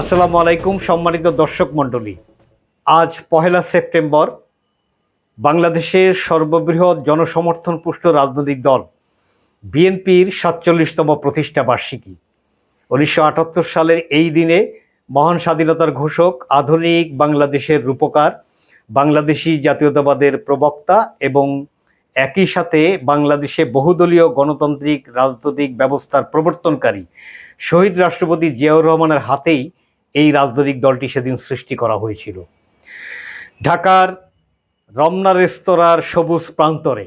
আসসালামু আলাইকুম, সম্মানিত দর্শক মণ্ডলী। আজ পহেলা সেপ্টেম্বর, বাংলাদেশের সর্ববৃহৎ জনসমর্থন পুষ্ট রাজনৈতিক দল, বিএনপির সাতচল্লিশতম প্রতিষ্ঠা বার্ষিকী। উনিশশো আটাত্তর সালের এই দিনে মহান স্বাধীনতার ঘোষক, আধুনিক বাংলাদেশের রূপকার, বাংলাদেশি জাতীয়তাবাদের প্রবক্তা এবং একই সাথে বাংলাদেশে বহুদলীয় গণতান্ত্রিক, রাজনৈতিক ব্যবস্থার প্রবর্তনকারী শহীদ রাষ্ট্রপতি জিয়াউর রহমানের হাতেই এই রাজনৈতিক দলটি সেদিন সৃষ্টি করা হয়েছিল। ঢাকার রমনা রেস্তোরাঁর সবুজ প্রান্তরে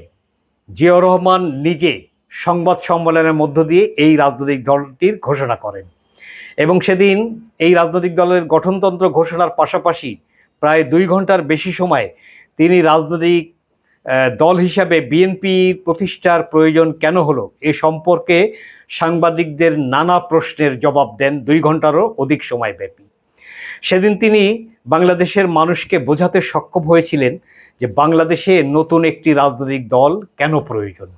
জিয়াউর রহমান নিজে সংবাদ সম্মেলনের মধ্য দিয়ে এই রাজনৈতিক দলটির ঘোষণা করেন এবং সেদিন এই রাজনৈতিক দলের গঠনতন্ত্র ঘোষণার পাশাপাশি প্রায় দুই ঘণ্টার বেশি সময় তিনি রাজনৈতিক দল হিসাবে বিএনপি প্রতিষ্ঠার প্রয়োজন কেন হলো এ সম্পর্কে সাংবাদিকদের নানা প্রশ্নের জবাব দেন দুই ঘন্টারও অধিক সময় ব্যাপী সেদিন তিনি বাংলাদেশের মানুষকে বোঝাতে সক্ষম হয়েছিলেন যে বাংলাদেশে নতুন একটি রাজনৈতিক দল কেন প্রয়োজন।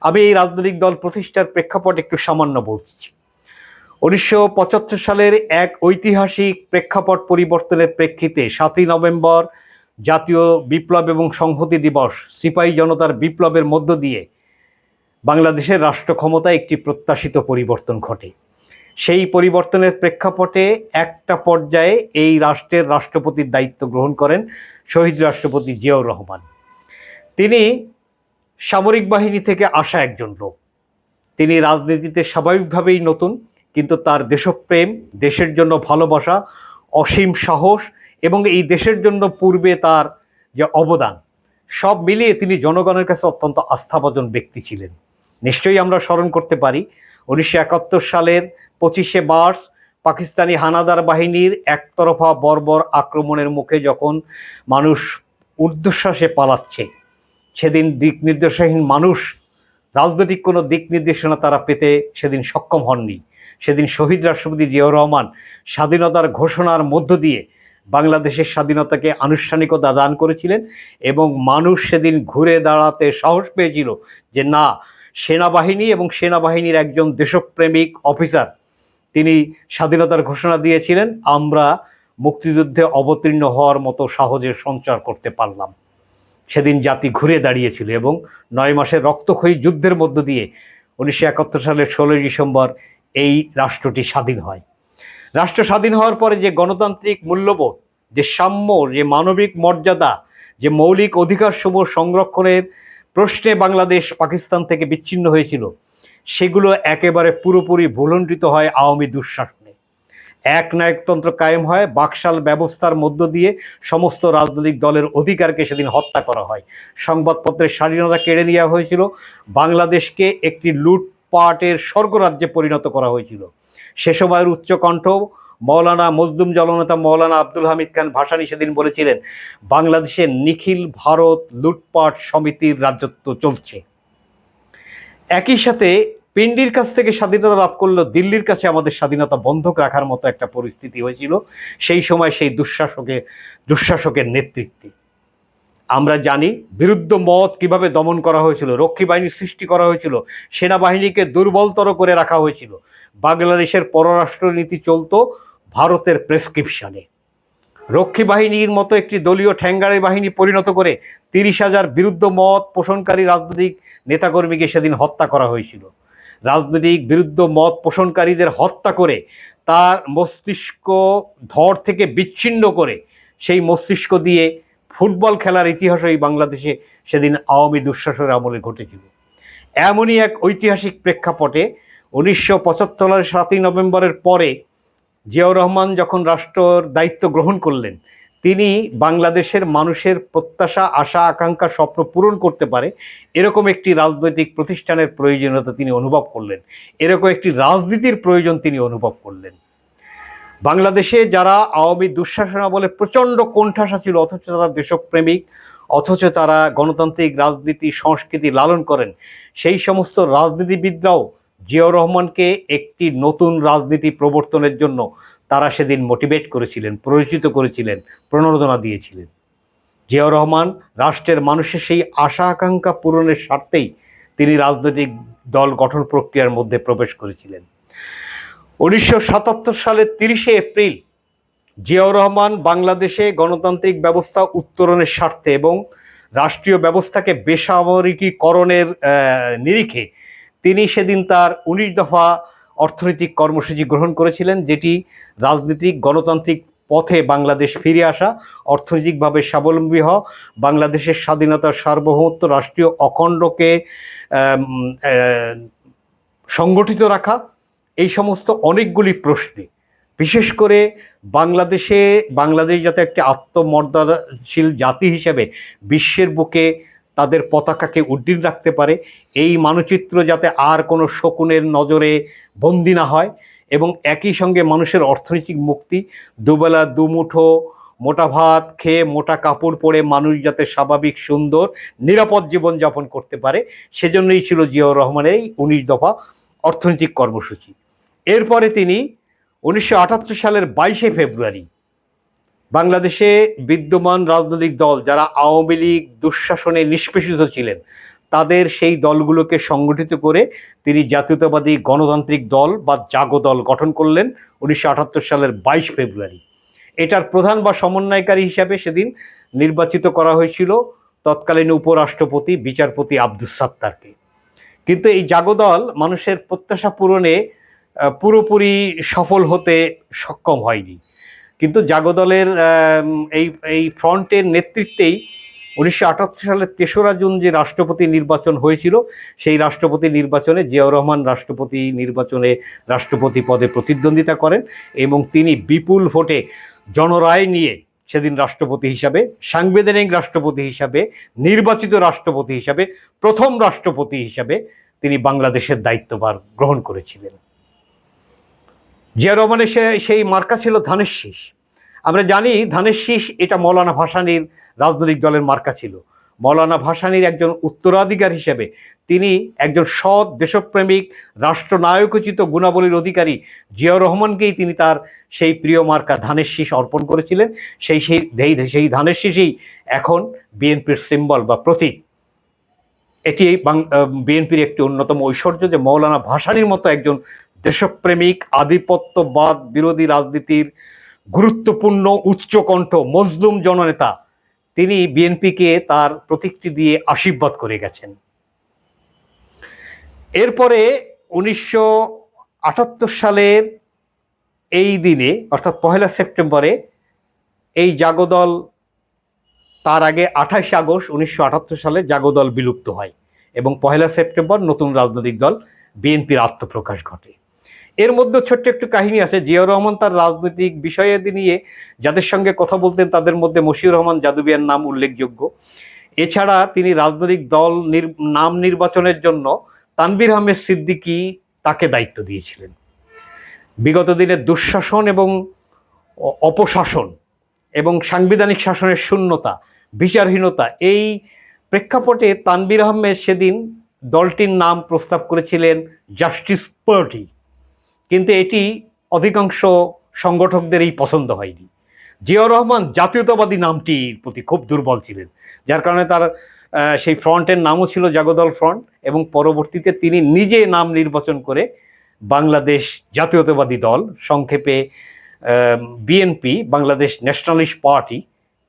আমি এই রাজনৈতিক দল প্রতিষ্ঠার প্রেক্ষাপট একটু সামান্য বলছি। উনিশশো পঁচাত্তর সালের এক ঐতিহাসিক প্রেক্ষাপট পরিবর্তনের প্রেক্ষিতে সাতই নভেম্বর জাতীয় বিপ্লব এবং সংহতি দিবস, সিপাহী জনতার বিপ্লবের মধ্য দিয়ে বাংলাদেশের রাষ্ট্র ক্ষমতায় একটি প্রত্যাশিত পরিবর্তন ঘটে। সেই পরিবর্তনের প্রেক্ষাপটে একটা পর্যায়ে এই রাষ্ট্রের রাষ্ট্রপতির দায়িত্ব গ্রহণ করেন শহীদ রাষ্ট্রপতি জিয়াউর রহমান। তিনি সামরিক বাহিনী থেকে আসা একজন লোক। তিনি রাজনীতিতে স্বাভাবিকভাবেই নতুন, কিন্তু তার দেশপ্রেম, দেশের জন্য ভালোবাসা, অসীম সাহস এবং এই দেশের জন্য পূর্বে তার যে অবদান, সব মিলিয়ে তিনি জনগণের কাছে অত্যন্ত আস্থাভাজন ব্যক্তি ছিলেন। নিশ্চয়ই আমরা স্মরণ করতে পারি। উনিশশো একাত্তর সালের পঁচিশে মার্চ পাকিস্তানি হানাদার বাহিনীর একতরফা বর্বর আক্রমণের মুখে যখন মানুষ ঊর্ধ্বশ্বাসে পালাচ্ছে, সেদিন দিক নির্দেশহীন মানুষ, রাজনৈতিক কোনো দিক নির্দেশনা তারা পেতে সেদিন সক্ষম হননি। সেদিন শহীদ রাষ্ট্রপতি জিয়াউর রহমান স্বাধীনতার ঘোষণার মধ্য দিয়ে বাংলাদেশের স্বাধীনতাকে আনুষ্ঠানিকতা দান করেছিলেন এবং মানুষ সেদিন ঘুরে দাঁড়াতে সাহস পেয়েছিল যে না সেনাবাহিনী এবং সেনাবাহিনীর একজন দেশপ্রেমিক অফিসার। তিনি স্বাধীনতার ঘোষণা দিয়েছিলেন, আমরা মুক্তিযুদ্ধে অবতীর্ণ হওয়ার মতো সাহসের সঞ্চার করতে পারলাম। সেদিন জাতি ঘুরে দাঁড়িয়েছিল এবং নয় মাসের রক্তক্ষয়ী যুদ্ধের মধ্য দিয়ে উনিশশো একাত্তর সালের ষোলোই ডিসেম্বর এই রাষ্ট্রটি স্বাধীন হয়। রাষ্ট্র স্বাধীন হওয়ার পরে যে গণতান্ত্রিক মূল্যবোধ, যে সাম্য, যে মানবিক মর্যাদা, যে মৌলিক অধিকারসমূহ সংরক্ষণের প্রশ্নে বাংলাদেশ পাকিস্তান থেকে বিচ্ছিন্ন হয়েছিল। সেগুলো একেবারে পুরোপুরি ভুলণ্ডিত হয় আওয়ামী দুঃশাসনে। এক নায়কতন্ত্র কায়েম হয়, বাকশাল ব্যবস্থার মধ্য দিয়ে সমস্ত রাজনৈতিক দলের অধিকারকে সেদিন হত্যা করা হয়। সংবাদপত্রের স্বাধীনতা কেড়ে নেওয়া হয়েছিল। বাংলাদেশকে একটি লুটপাটের স্বর্গরাজ্যে পরিণত করা হয়েছিল। সে সময়ের উচ্চকণ্ঠ মৌলানা মজদুম জলনেতা মৌলানা আব্দুল হামিদ খান ভাসানী সেদিন বলেছিলেন বাংলাদেশের নিখিল ভারত লুটপাট সমিতির রাজত্ব চলছে। একই সাথে পিন্ডির কাছ থেকে স্বাধীনতা লাভ করল দিল্লির কাছে আমাদের স্বাধীনতা বন্ধক রাখার মতো একটা পরিস্থিতি হয়েছিল, সেই সময় সেই দুঃশাসকে, দুঃশাসকের নেতৃত্বে। আমরা জানি বিরুদ্ধ মত কীভাবে দমন করা হয়েছিল, রক্ষী বাহিনীর সৃষ্টি করা হয়েছিল, সেনাবাহিনীকে দুর্বলতর করে রাখা হয়েছিল। বাংলাদেশের পররাষ্ট্রনীতি চলতো ভারতের প্রেসক্রিপশনে। রক্ষী বাহিনীর মতো একটি দলীয় ঠ্যাঙ্গারে বাহিনী পরিণত করে তিরিশ হাজার বিরুদ্ধ মত পোষণকারী রাজনৈতিক নেতাকর্মীকে সেদিন হত্যা করা হয়েছিল। রাজনৈতিক বিরুদ্ধ মত পোষণকারীদের হত্যা করে তার মস্তিষ্ক ধর থেকে বিচ্ছিন্ন করে সেই মস্তিষ্ক দিয়ে ফুটবল খেলার ইতিহাস এই বাংলাদেশে সেদিন আওয়ামী দুঃশাসনের আমলে ঘটেছিল। এমনই এক ঐতিহাসিক প্রেক্ষাপটে উনিশশো পঁচাত্তরের সাতই নভেম্বরের পরে জিয়াউর রহমান যখন রাষ্ট্রর দায়িত্ব গ্রহণ করলেন, তিনি বাংলাদেশের মানুষের প্রত্যাশা, আশা, আকাঙ্ক্ষা, স্বপ্ন পূরণ করতে পারে, এরকম একটি রাজনৈতিক প্রতিষ্ঠানের প্রয়োজনীয়তা তিনি অনুভব করলেন। এরকম একটি রাজনীতির প্রয়োজন তিনি অনুভব করলেন। বাংলাদেশে যারা আওয়ামী দুঃশাসনা বলে প্রচণ্ড কোণঠাসা ছিল, অথচ তারা দেশপ্রেমিক, অথচ তারা গণতান্ত্রিক রাজনীতি, সংস্কৃতি লালন করেন, সেই সমস্ত রাজনীতিবিদরাও জিয়াউর রহমানকে একটি নতুন রাজনীতি প্রবর্তনের জন্য তারা সেদিন মোটিভেট করেছিলেন পরিচিত করেছিলেন, প্রণোদনা দিয়েছিলেন। জিয়াউর রহমান রাষ্ট্রের মানুষের সেই আশা আকাঙ্ক্ষা পূরণের স্বার্থেই তিনি রাজনৈতিক দল গঠন প্রক্রিয়ার মধ্যে প্রবেশ করেছিলেন। উনিশশো সাতাত্তর সালের তিরিশে এপ্রিল জিয়াউর রহমান বাংলাদেশে গণতান্ত্রিক ব্যবস্থা উত্তরণের স্বার্থে এবং রাষ্ট্রীয় ব্যবস্থাকে বেসামরিকীকরণের নিরিখে তিনি সেদিন তার উনিশ দফা অর্থনৈতিক কর্মসূচি গ্রহণ করেছিলেন, যেটি রাজনৈতিক গণতান্ত্রিক পথে বাংলাদেশ ফিরে আসা, অর্থনৈতিকভাবে স্বাবলম্বী হওয়া, বাংলাদেশের স্বাধীনতার সার্বভৌমত্ব রাষ্ট্রীয় অখণ্ডকে সংগঠিত রাখা, এই সমস্ত অনেকগুলি প্রশ্নে। বিশেষ করে বাংলাদেশে, বাংলাদেশ যাতে একটি আত্মমর্যাদাশীল জাতি হিসেবে বিশ্বের বুকে তাদের পতাকাকে উড্ডীন রাখতে পারে। এই মানচিত্র যাতে আর কোনো শকুনের নজরে বন্দি না হয় এবং একই সঙ্গে মানুষের অর্থনৈতিক মুক্তি, দুবেলা, দুমুঠো, মোটা ভাত খেয়ে মোটা কাপড় পরে মানুষ যাতে স্বাভাবিক, সুন্দর, নিরাপদ জীবনযাপন করতে পারে, সেজন্যই ছিল জিয়াউর রহমানের এই উনিশ দফা অর্থনৈতিক কর্মসূচি। এরপরে তিনি উনিশশো আটাত্তর সালের বাইশে ফেব্রুয়ারি বাংলাদেশে বিদ্যমান রাজনৈতিক দল যারা আওয়ামী লীগ দুঃশাসনে নিষ্পেষিত ছিলেন, তাদের সেই দলগুলোকে সংগঠিত করে তিনি জাতীয়তাবাদী গণতান্ত্রিক দল বা জাগো দল গঠন করলেন উনিশশো আটাত্তর সালের বাইশ ফেব্রুয়ারি। এটার প্রধান বা সমন্বয়কারী হিসাবে সেদিন নির্বাচিত করা হয়েছিল তৎকালীন উপরাষ্ট্রপতি বিচারপতি আব্দুস সাত্তারকে। কিন্তু এই জাগদল মানুষের প্রত্যাশা পূরণে পুরোপুরি সফল হতে সক্ষম হয়নি। কিন্তু জাগদলের এই এই ফ্রন্টের নেতৃত্বেই উনিশশো আটাত্তর সালের তেসরা জুন যে রাষ্ট্রপতি নির্বাচন হয়েছিল, সেই রাষ্ট্রপতি নির্বাচনে জিয়াউর রহমান রাষ্ট্রপতি নির্বাচনে রাষ্ট্রপতি পদে প্রতিদ্বন্দ্বিতা করেন এবং তিনি বিপুল ভোটে জনরায় নিয়ে সেদিন রাষ্ট্রপতি হিসাবে, সাংবিধানিক রাষ্ট্রপতি হিসাবে, নির্বাচিত রাষ্ট্রপতি হিসাবে, প্রথম রাষ্ট্রপতি হিসাবে তিনি বাংলাদেশের দায়িত্বভার গ্রহণ করেছিলেন। জিয়া রহমানের সেই মার্কা ছিল ধানের শীষ। আমরা জানি ধানের শীষ এটা মৌলানা ভাসানীর রাজনৈতিক দলের মার্কা ছিল। মৌলানা ভাসানীর একজন উত্তরাধিকার হিসেবে তিনি একজন সৎ দেশপ্রেমিক, রাষ্ট্রনায়কোচিত গুণাবলীর অধিকারী জিয়াউর রহমানকেই তিনি তার সেই প্রিয় মার্কা ধানের শীষ অর্পণ করেছিলেন। সেই সেই সেই ধানের শীষই এখন বিএনপির সিম্বল বা প্রতীক। এটি বিএনপির একটি অন্যতম ঐশ্বর্য যে মৌলানা ভাসানীর মতো একজন দেশপ্রেমিক, আধিপত্যবাদ বিরোধী রাজনীতির গুরুত্বপূর্ণ উচ্চকণ্ঠ মজলুম জননেতা, তিনি বিএনপিকে তার প্রতীকটি দিয়ে আশীর্বাদ করে গেছেন। এরপরে উনিশশো আটাত্তর সালের এই দিনে, অর্থাৎ পহেলা সেপ্টেম্বরে, এই জাগদল, তার আগে আঠাশে আগস্ট উনিশশো আটাত্তর সালে জাগদল বিলুপ্ত হয় এবং পহেলা সেপ্টেম্বর নতুন রাজনৈতিক দল বিএনপির আত্মপ্রকাশ ঘটে। এর মধ্যে ছোট্ট একটু কাহিনী আছে। জিয়াউর রহমান তার রাজনৈতিক বিষয়াদি নিয়ে যাদের সঙ্গে কথা বলতেন তাদের মধ্যে মশিউর রহমান জাদুবিয়ার নাম উল্লেখযোগ্য। এছাড়া তিনি রাজনৈতিক দল নাম নির্বাচনের জন্য তানবির আহমেদ সিদ্দিকী তাকে দায়িত্ব দিয়েছিলেন। বিগত দিনে দুঃশাসন এবং অপশাসন এবং সাংবিধানিক শাসনের শূন্যতা, বিচারহীনতা এই প্রেক্ষাপটে তানবির আহমেদ সেদিন দলটির নাম প্রস্তাব করেছিলেন জাস্টিস পার্টি। কিন্তু এটি অধিকাংশ সংগঠকদেরই পছন্দ হয়নি। জিয়াউর রহমান জাতীয়তাবাদী নামটির প্রতি খুব দুর্বল ছিলেন, যার কারণে তার সেই ফ্রন্টের নামও ছিল জাগদল ফ্রন্ট এবং পরবর্তীতে তিনি নিজে নাম নির্বাচন করে বাংলাদেশ জাতীয়তাবাদী দল, সংক্ষেপে বিএনপি, বাংলাদেশ ন্যাশনালিস্ট পার্টি,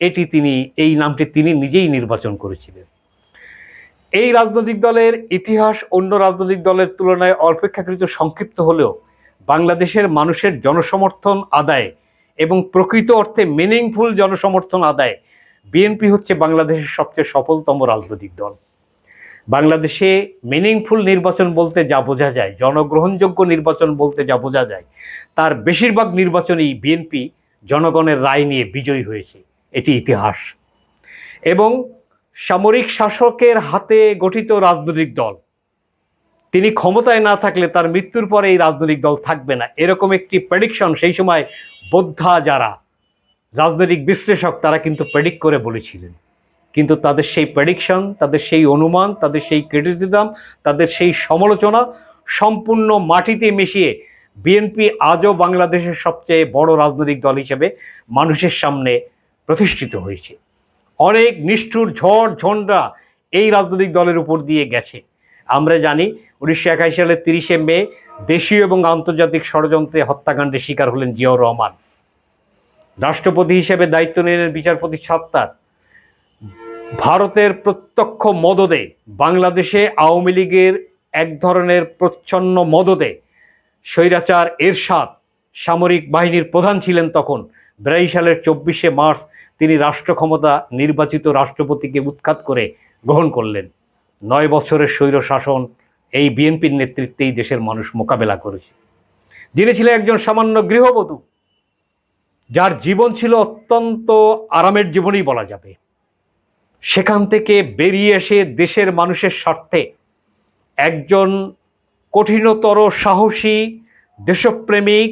এটি তিনি, এই নামটি তিনি নিজেই নির্বাচন করেছিলেন। এই রাজনৈতিক দলের ইতিহাস অন্য রাজনৈতিক দলের তুলনায় অপেক্ষাকৃত সংক্ষিপ্ত হলেও বাংলাদেশের মানুষের জনসমর্থন আদায় এবং প্রকৃত অর্থে মিনিংফুল জনসমর্থন আদায় বিএনপি হচ্ছে বাংলাদেশের সবচেয়ে সফলতম রাজনৈতিক দল। বাংলাদেশে মিনিংফুল নির্বাচন বলতে যা বোঝা যায়, জনগ্রহণযোগ্য নির্বাচন বলতে যা বোঝা যায়, তার বেশিরভাগ নির্বাচনেই বিএনপি জনগণের রায় নিয়ে বিজয়ী হয়েছে। এটি ইতিহাস। এবং সামরিক শাসকের হাতে গঠিত রাজনৈতিক দল। তিনি ক্ষমতায় না থাকলে তার মৃত্যুর পরে এই রাজনৈতিক দল থাকবে না। এরকম একটি প্রেডিকশন সেই সময় বোদ্ধা যারা, রাজনৈতিক বিশ্লেষক তারা কিন্তু প্রেডিক্ট করে বলেছিলেন। কিন্তু তাদের সেই প্রেডিকশন তাদের সেই অনুমান, তাদের সেই ক্রিটিসিজম তাদের সেই সমালোচনা সম্পূর্ণ মাটিতে মিশিয়ে বিএনপি আজও বাংলাদেশের সবচেয়ে বড় রাজনৈতিক দল হিসেবে মানুষের সামনে প্রতিষ্ঠিত হয়েছে। অনেক নিষ্ঠুর ঝড় ঝঞ্ঝা এই রাজনৈতিক দলের উপর দিয়ে গেছে। আমরা জানি উনিশশো একাশি সালের তিরিশে মে দেশীয় এবং আন্তর্জাতিক ষড়যন্ত্রে হত্যাকাণ্ডের শিকার হলেন জিয়াউর রহমান। রাষ্ট্রপতি হিসেবে দায়িত্ব নিলেন বিচারপতি সাত্তার। ভারতের প্রত্যক্ষ মদদে বাংলাদেশে আওয়ামী লীগের এক ধরনের প্রচ্ছন্ন মদদে স্বৈরাচার এরশাদ সামরিক বাহিনীর প্রধান ছিলেন তখন। বিরাশি সালের চব্বিশে মার্চ তিনি রাষ্ট্র ক্ষমতা নির্বাচিত রাষ্ট্রপতিকে উৎখাত করে গ্রহণ করলেন। নয় বছরের স্বৈর শাসন এই বিএনপির নেতৃত্বেই দেশের মানুষ মোকাবেলা করেছে যিনি ছিলেন একজন সামান্য গৃহবধূ, যার জীবন ছিল অত্যন্ত আরামের জীবনই বলা যাবে। সেখান থেকে বেরিয়ে এসে দেশের মানুষের স্বার্থে একজন কঠিনতর সাহসী, দেশপ্রেমিক,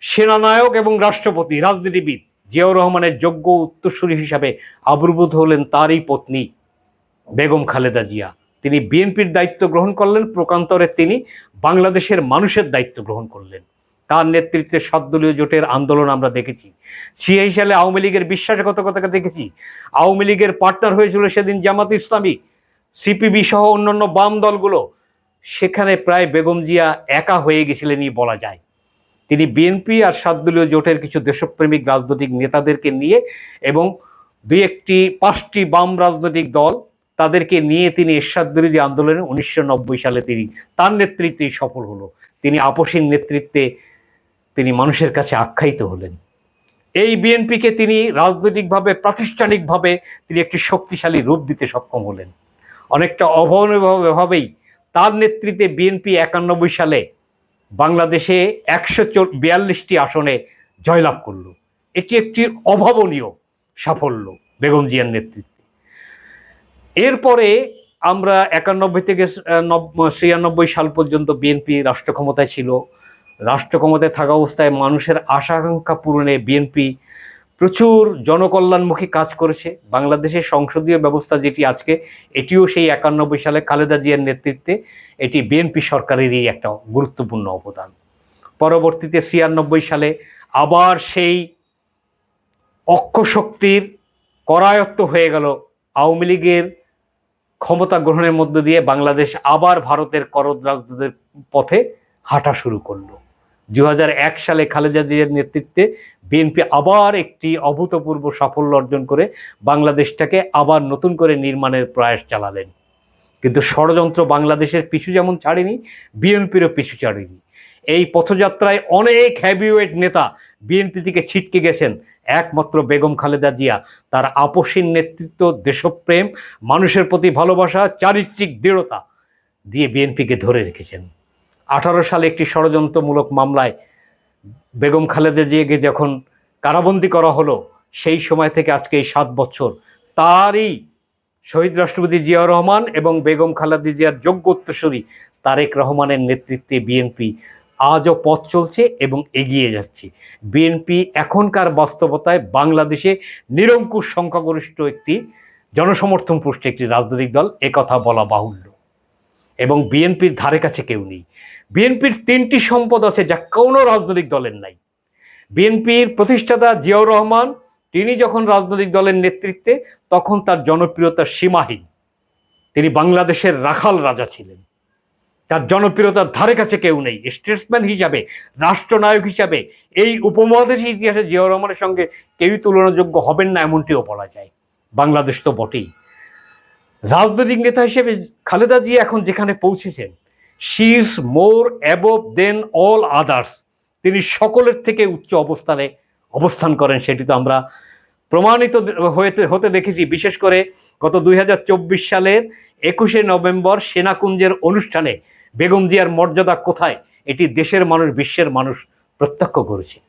সেনানায়ক এবং রাষ্ট্রপতি, রাজনীতিবিদ জিয়াউর রহমানের যোগ্য উত্তরসূরি হিসাবে আবির্ভূত হলেন তারই পত্নী বেগম খালেদা জিয়া। তিনি বিএনপির দায়িত্ব গ্রহণ করলেন, প্রকান্তরে তিনি বাংলাদেশের মানুষের দায়িত্ব গ্রহণ করলেন। তার নেতৃত্বে সাতদলীয় জোটের আন্দোলন আমরা দেখেছি। সেই সালে আওয়ামী লীগের বিশ্বাসঘাতকতাকে দেখেছি। আওয়ামী লীগের পার্টনার হয়েছিল সেদিন জামাত ইসলামী। সিপিবি সহ অন্যান্য বাম দলগুলো সেখানে প্রায় বেগম জিয়া একা হয়ে গেছিলেনই বলা যায়। তিনি বিএনপি আর সাতদলীয় জোটের কিছু দেশপ্রেমিক রাজনৈতিক নেতাদেরকে নিয়ে এবং দুই একটি, পাঁচটি বাম রাজনৈতিক দল তাদেরকে নিয়ে তিনি এরশাদ বিরোধী আন্দোলনে উনিশশো নব্বই সালে তিনি তার নেতৃত্বেই সফল হলো। তিনি আপসীর নেতৃত্বে তিনি মানুষের কাছে আখ্যায়িত হলেন। এই বিএনপিকে তিনি রাজনৈতিকভাবে, প্রাতিষ্ঠানিকভাবে তিনি একটি শক্তিশালী রূপ দিতে সক্ষম হলেন। অনেকটা অভাবেই তার নেতৃত্বে বিএনপি একানব্বই সালে বাংলাদেশে একশো বিয়াল্লিশটি আসনে জয়লাভ করল। এটি একটি অভাবনীয় সাফল্য বেগম জিয়ার নেতৃত্বে। এরপরে আমরা একানব্বই থেকে ছিয়ানব্বই সাল পর্যন্ত বিএনপি রাষ্ট্র ক্ষমতায় ছিল। রাষ্ট্র ক্ষমতায় থাকা অবস্থায় মানুষের আশা আকাঙ্ক্ষা পূরণে বিএনপি প্রচুর জনকল্যাণমুখী কাজ করেছে। বাংলাদেশের সংসদীয় ব্যবস্থা যেটি আজকে, এটিও সেই একানব্বই সালে খালেদা জিয়ার নেতৃত্বে এটি বিএনপি সরকারেরই একটা গুরুত্বপূর্ণ অবদান। পরবর্তীতে ছিয়ানব্বই সালে আবার সেই অক্ষশক্তির করায়ত্ত হয়ে গেল আওয়ামী লীগের ক্ষমতা গ্রহণের মধ্য দিয়ে বাংলাদেশ আবার ভারতের করদ্রাজদের পথে হাঁটা শুরু করল। দু হাজার এক সালে খালেদা জিয়ার নেতৃত্বে বিএনপি আবার একটি অভূতপূর্ব সাফল্য অর্জন করে বাংলাদেশটাকে আবার নতুন করে নির্মাণের প্রয়াস চালালেন। কিন্তু ষড়যন্ত্র বাংলাদেশের পিছু যেমন ছাড়েনি, বিএনপিরও পিছু ছাড়েনি। এই পথযাত্রায় অনেক হ্যাভিওয়েট নেতা বিএনপি থেকে ছিটকে গেছেন একমাত্র বেগম খালেদা জিয়া, তার আপসীন নেতৃত্ব, দেশপ্রেম, মানুষের প্রতি ভালোবাসা, চারিত্রিক দৃঢ়তা দিয়ে বিএনপিকে ধরে রেখেছেন। আঠারো সালে একটি ষড়যন্ত্রমূলক মামলায় বেগম খালেদা জিয়াকে যখন কারাবন্দি করা হলো, সেই সময় থেকে আজকে এই সাত বছর, তারই শহীদ রাষ্ট্রপতি জিয়াউর রহমান এবং বেগম খালেদা জিয়ার যোগ্য উত্তরসূরি তারেক রহমানের নেতৃত্বে বিএনপি আজও পথ চলছে এবং এগিয়ে যাচ্ছে। বিএনপি এখনকার বাস্তবতায় বাংলাদেশে নিরঙ্কুশ সংখ্যাগরিষ্ঠ একটি জনসমর্থন পুষ্ট একটি রাজনৈতিক দল একথা বলা বাহুল্য। এবং বিএনপির ধারে কাছে কেউ নেই। বিএনপির তিনটি সম্পদ আছে যা কোনো রাজনৈতিক দলের নাই। বিএনপির প্রতিষ্ঠাতা জিয়াউর রহমান, তিনি যখন রাজনৈতিক দলের নেতৃত্বে, তখন তার জনপ্রিয়তা সীমাহীন। তিনি বাংলাদেশের রাখাল রাজা ছিলেন। তার জনপ্রিয়তার ধারে কাছে কেউ নেই। স্টেটসম্যান হিসাবে, রাষ্ট্রনায়ক হিসাবে, এই উপমহাদেশের ইতিহাসে জিয়াউর রহমানের সঙ্গে কেউই তুলনাযোগ্য হবেন না এমনটিও বলা যায়। বাংলাদেশ তো বটেই। রাজনৈতিক নেতা হিসেবে খালেদা জিয়া এখন যেখানে পৌঁছেছেন she is more above than all others তিনি সকলের থেকে উচ্চ অবস্থানে অবস্থান করেন, সেটি তো আমরা প্রমাণিত হতে হতে দেখেছি। বিশেষ করে গত দুই হাজার চব্বিশ সালের একুশে নভেম্বর সেনাকুঞ্জের অনুষ্ঠানে বেগম জিয়ার মর্যাদা কোথায়? এটি দেশের মানুষ, বিশ্বের মানুষ প্রত্যক্ষ করেছে।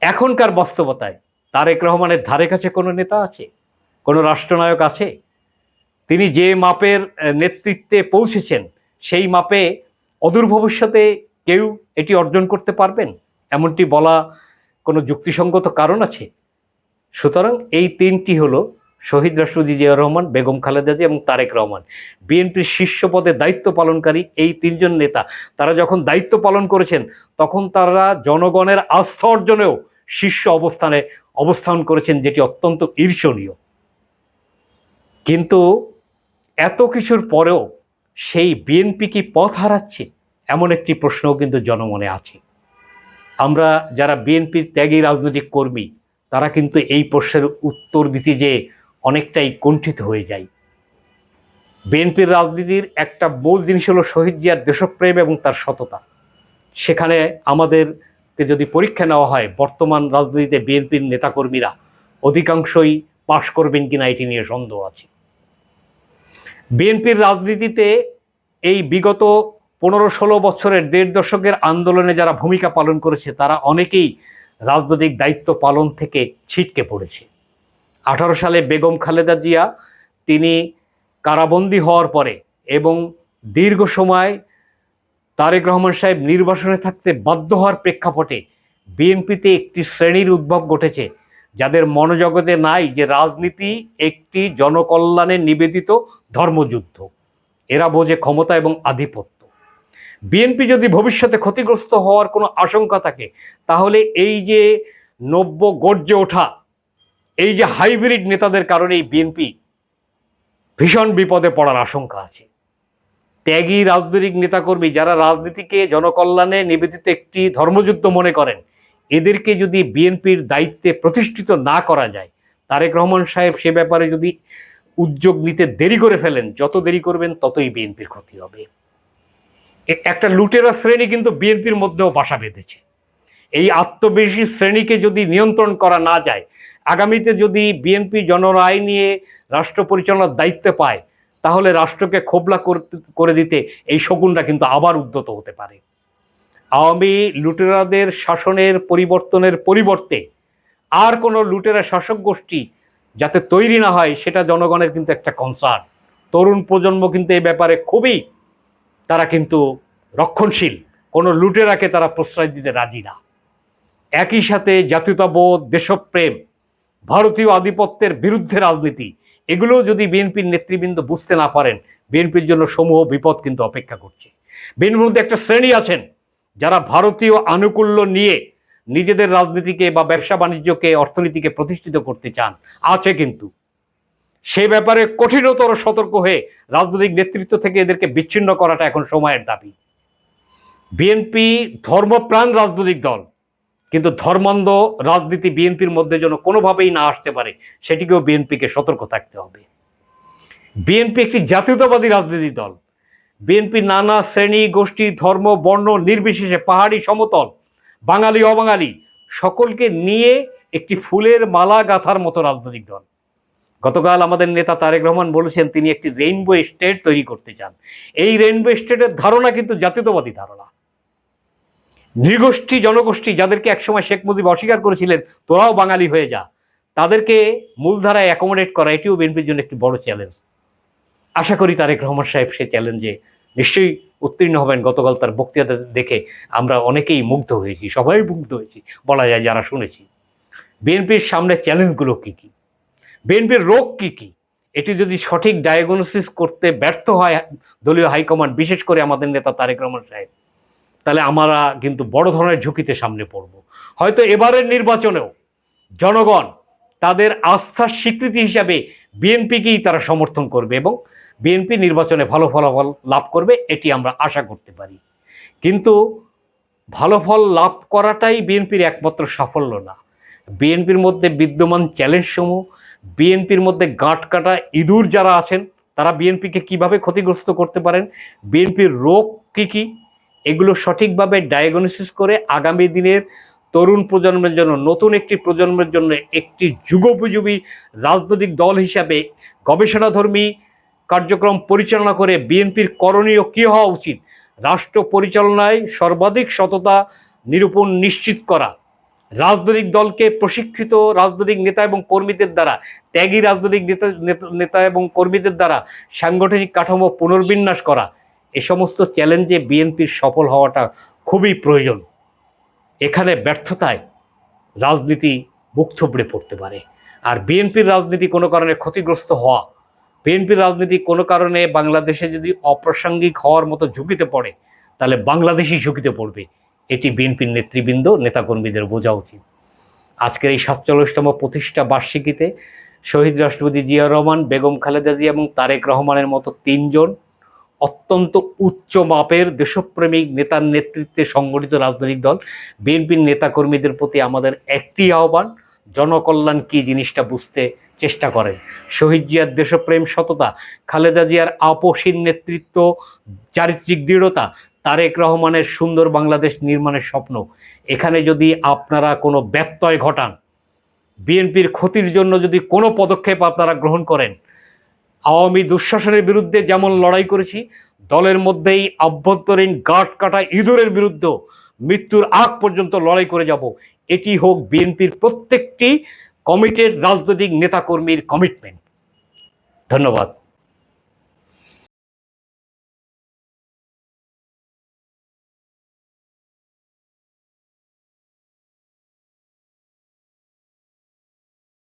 এখনকার বাস্তবতায় তারেক রহমানের ধারে কাছে কোনো নেতা আছে? কোনো রাষ্ট্রনায়ক আছে? তিনি যে মাপের নেতৃত্বে পৌঁছেছেন, সেই মাপে অদূর ভবিষ্যতে কেউ এটি অর্জন করতে পারবেন? এমনটি বলা কোনো যুক্তিসঙ্গত কারণ আছে? সুতরাং এই তিনটি হলো শহীদ রাষ্ট্রপতি জিয়া রহমান, বেগম খালেদা জিয়া এবং তারেক রহমান। বিএনপির শীর্ষ পদে দায়িত্ব পালনকারী এই তিনজন নেতা, তারা যখন দায়িত্ব পালন করেছেন, তখন তারা জনগণের আস্থা অর্জনেও শীর্ষ অবস্থানে অবস্থান করেছেন, যেটি অত্যন্ত ঈর্ষণীয়। কিন্তু এত কিছুর পরেও সেই বিএনপি কি পথ হারাচ্ছে, এমন একটি প্রশ্নও কিন্তু জনমনে আছে। আমরা যারা বিএনপির ত্যাগী রাজনৈতিক কর্মী, তারা কিন্তু এই প্রশ্নের উত্তর দিতে যে অনেকটাই কুণ্ঠিত হয়ে যায় বিএনপির রাজনীতির একটা মূল জিনিস হলো শহীদ জিয়ার দেশপ্রেম এবং তার সততা। সেখানে আমাদেরকে যদি পরীক্ষা নেওয়া হয়, বর্তমান রাজনীতিতে বিএনপির নেতাকর্মীরা অধিকাংশই পাশ করবেন কিনা এটি নিয়ে সন্দেহ আছে। বিএনপির রাজনীতিতে এই বিগত পনেরো ষোলো বছরের দেড় দশকের আন্দোলনে যারা ভূমিকা পালন করেছে, তারা অনেকেই রাজনৈতিক দায়িত্ব পালন থেকে ছিটকে পড়েছে। আঠারো সালে বেগম খালেদা জিয়া তিনি কারাবন্দী হওয়ার পরে এবং দীর্ঘ সময় তারেক রহমান সাহেব নির্বাসনে থাকতে বাধ্য হওয়ার প্রেক্ষাপটে বিএনপিতে একটি শ্রেণির উদ্ভব ঘটেছে, যাদের মনোজগতে নাই যে রাজনীতি একটি জনকল্যাণে নিবেদিত ধর্মযুদ্ধ। এরা বোঝে ক্ষমতা এবং আধিপত্য। বিএনপি যদি ভবিষ্যতে ক্ষতিগ্রস্ত হওয়ার কোনো আশঙ্কা থাকে, তাহলে এই যে নব্য গর্জে ওঠা এই যে হাইব্রিড নেতাদের কারণে এই বিএনপি ভীষণ বিপদে পড়ার আশঙ্কা আছে। ত্যাগী রাজনৈতিক নেতাকর্মী যারা রাজনীতিকে জনকল্যাণে নিবেদিত একটি ধর্মযুদ্ধ মনে করেন, এদেরকে যদি বিএনপির দায়িত্বে প্রতিষ্ঠিত না করা যায়, তারেক রহমান সাহেব সে ব্যাপারে যদি উদ্যোগ নিতে দেরি করে ফেলেন, যত দেরি করবেন ততই বিএনপির ক্ষতি হবে। একটা লুটেরা শ্রেণি কিন্তু বিএনপির মধ্যেও বাসা বেঁধেছে। এই আত্মবেশী শ্রেণীকে যদি নিয়ন্ত্রণ করা না যায় আগামীতে যদি বিএনপি জনরায় নিয়ে রাষ্ট্র পরিচালনার দায়িত্ব পায়, তাহলে রাষ্ট্রকে খোবলা করে দিতে এই শকুনটা কিন্তু আবার উদ্যত হতে পারে। আওয়ামী লুটেরাদের শাসনের পরিবর্তনের পরিবর্তে আর কোনো লুটেরা শাসক গোষ্ঠী যাতে তৈরি না হয়, সেটা জনগণের কিন্তু একটা কনসার্ন তরুণ প্রজন্ম কিন্তু এই ব্যাপারে খুবই তারা কিন্তু রক্ষণশীল। কোনো লুটেরাকে তারা প্রশ্রয় দিতে রাজি না। একই সাথে জাতীয়তাবোধ, দেশপ্রেম ভারতীয় আধিপত্যের বিরুদ্ধে রাজনীতি। এগুলো যদি বিএনপির নেতৃবৃন্দ বুঝতে না পারেন, বিএনপির জন্য সমূহ বিপদ কিন্তু অপেক্ষা করছে। বিএনপির মধ্যে একটা শ্রেণি আছেন, যারা ভারতীয় আনুকূল্য নিয়ে নিজেদের রাজনীতিকে বা ব্যবসা বাণিজ্যকে, অর্থনীতিকে প্রতিষ্ঠিত করতে চান, আছে কিন্তু। সে ব্যাপারে কঠিনতর সতর্ক হয়ে রাজনৈতিক নেতৃত্ব থেকে এদেরকে বিচ্ছিন্ন করাটা এখন সময়ের দাবি। বিএনপি ধর্মপ্রাণ রাজনৈতিক দল কিন্তু ধর্মান্ধ রাজনীতি বিএনপির মধ্যে যেন কোনোভাবেই না আসতে পারে, সেটিকেও বিএনপিকে সতর্ক থাকতে হবে। বিএনপি একটি জাতীয়তাবাদী রাজনীতি দল। বিএনপি নানা শ্রেণি, গোষ্ঠী, ধর্ম, বর্ণ, নির্বিশেষে পাহাড়ি সমতল, বাঙালি, অবাঙালি, সকলকে নিয়ে একটি ফুলের মালা গাঁথার মতো রাজনৈতিক দল। গতকাল আমাদের নেতা তারেক রহমান বলেছেন, তিনি একটি রেইনবো স্টেট তৈরি করতে চান। এই রেইনবো স্টেটের ধারণা কিন্তু জাতীয়তাবাদী ধারণা। নৃগোষ্ঠী, জনগোষ্ঠী যাদেরকে একসময় শেখ মুজিব অস্বীকার করেছিলেন, তোরাও বাঙালি হয়ে যা। তাদেরকে মূলধারায় অ্যাকোমোডেট করা, এটিও বিএনপির জন্য একটি বড় চ্যালেঞ্জ আশা করি তারেক রহমান সাহেব সে চ্যালেঞ্জে নিশ্চয়ই উত্তীর্ণ হবেন। গতকাল তার বক্তৃতা দেখে আমরা অনেকেই মুগ্ধ হয়েছি, সবাই মুগ্ধ হয়েছি, বলা যায় যারা শুনেছি। বিএনপির সামনে চ্যালেঞ্জগুলো কী কী? বিএনপির রোগ কী কী? এটি যদি সঠিক ডায়াগনোসিস করতে ব্যর্থ হয় দলীয় হাইকমান্ড, বিশেষ করে আমাদের নেতা তারেক রহমান সাহেব তাহলে আমরা কিন্তু বড় ধরনের ঝুঁকিতে সামনে পড়ব। হয়তো এবারের নির্বাচনেও জনগণ তাদের আস্থার স্বীকৃতি হিসাবে বিএনপিকেই তারা সমর্থন করবে এবং বিএনপি নির্বাচনে ভালো ফলাফল লাভ করবে, এটি আমরা আশা করতে পারি। কিন্তু ভালো ফল লাভ করাটাই বিএনপির একমাত্র সাফল্য না। বিএনপির মধ্যে বিদ্যমান চ্যালেঞ্জসমূহ, বিএনপির মধ্যে গাঁট কাটা ইঁদুর যারা আছেন, তারা বিএনপিকে কীভাবে ক্ষতিগ্রস্ত করতে পারেন, বিএনপির রোগ কী কী এগুলো সঠিকভাবে ডায়াগনোসিস করে আগামী দিনের তরুণ প্রজন্মের জন্য, নতুন একটি প্রজন্মের জন্য একটি যুগোপযোগী রাজনৈতিক দল হিসাবে গবেষণাধর্মী কার্যক্রম পরিচালনা করে বিএনপির করণীয় কী হওয়া উচিত? রাষ্ট্র পরিচালনায় সর্বাধিক সততা, নিরূপণ নিশ্চিত করা। রাজনৈতিক দলকে প্রশিক্ষিত রাজনৈতিক নেতা এবং কর্মীদের দ্বারা, ত্যাগী রাজনৈতিক নেতা, নেতা- এবং কর্মীদের দ্বারা সাংগঠনিক কাঠামো পুনর্বিন্যাস করা। এ সমস্ত চ্যালেঞ্জে বিএনপির সফল হওয়াটা খুবই প্রয়োজন। এখানে ব্যর্থতায় রাজনীতি মুখ পড়তে পারে। আর বিএনপির রাজনীতি কোনো কারণে ক্ষতিগ্রস্ত হওয়া, বিএনপির রাজনীতি কোনো কারণে বাংলাদেশে যদি অপ্রাসঙ্গিক হওয়ার মতো ঝুঁকিতে পড়ে, তাহলে বাংলাদেশই ঝুঁকিতে পড়বে। এটি বিএনপির নেতৃবৃন্দ, নেতাকর্মীদের বোঝা উচিত। আজকের এই সাতচল্লিশতম প্রতিষ্ঠা বার্ষিকীতে শহীদ রাষ্ট্রপতি জিয়া রহমান, বেগম খালেদা জিয়া এবং তারেক রহমানের মতো তিনজন অত্যন্ত উচ্চ মাপের দেশপ্রেমিক নেতার নেতৃত্বে সংগঠিত রাজনৈতিক দল। বিএনপির নেতাকর্মীদের প্রতি আমাদের একটি আহ্বান, জনকল্যাণ কি জিনিসটা বুঝতে চেষ্টা করেন। শহীদ জিয়ার দেশপ্রেম, সততা, খালেদা জিয়ার আপসীন নেতৃত্ব, চারিত্রিক দৃঢ়তা, তারেক রহমানের সুন্দর বাংলাদেশ নির্মাণের স্বপ্ন। এখানে যদি আপনারা কোনো ব্যত্যয় ঘটান, বিএনপির ক্ষতির জন্য যদি কোনো পদক্ষেপ আপনারা গ্রহণ করেন আওয়ামী দুঃশাসনের বিরুদ্ধে যেমন লড়াই করেছি, দলের মধ্যেই আভ্যন্তরীণ গাঁট কাটা ইঁদুরের বিরুদ্ধে মৃত্যুর আগ পর্যন্ত লড়াই করে যাব। এটি হোক বিএনপির প্রত্যেকটি কমিটির রাজনৈতিক নেতাকর্মীর কমিটমেন্ট ধন্যবাদ।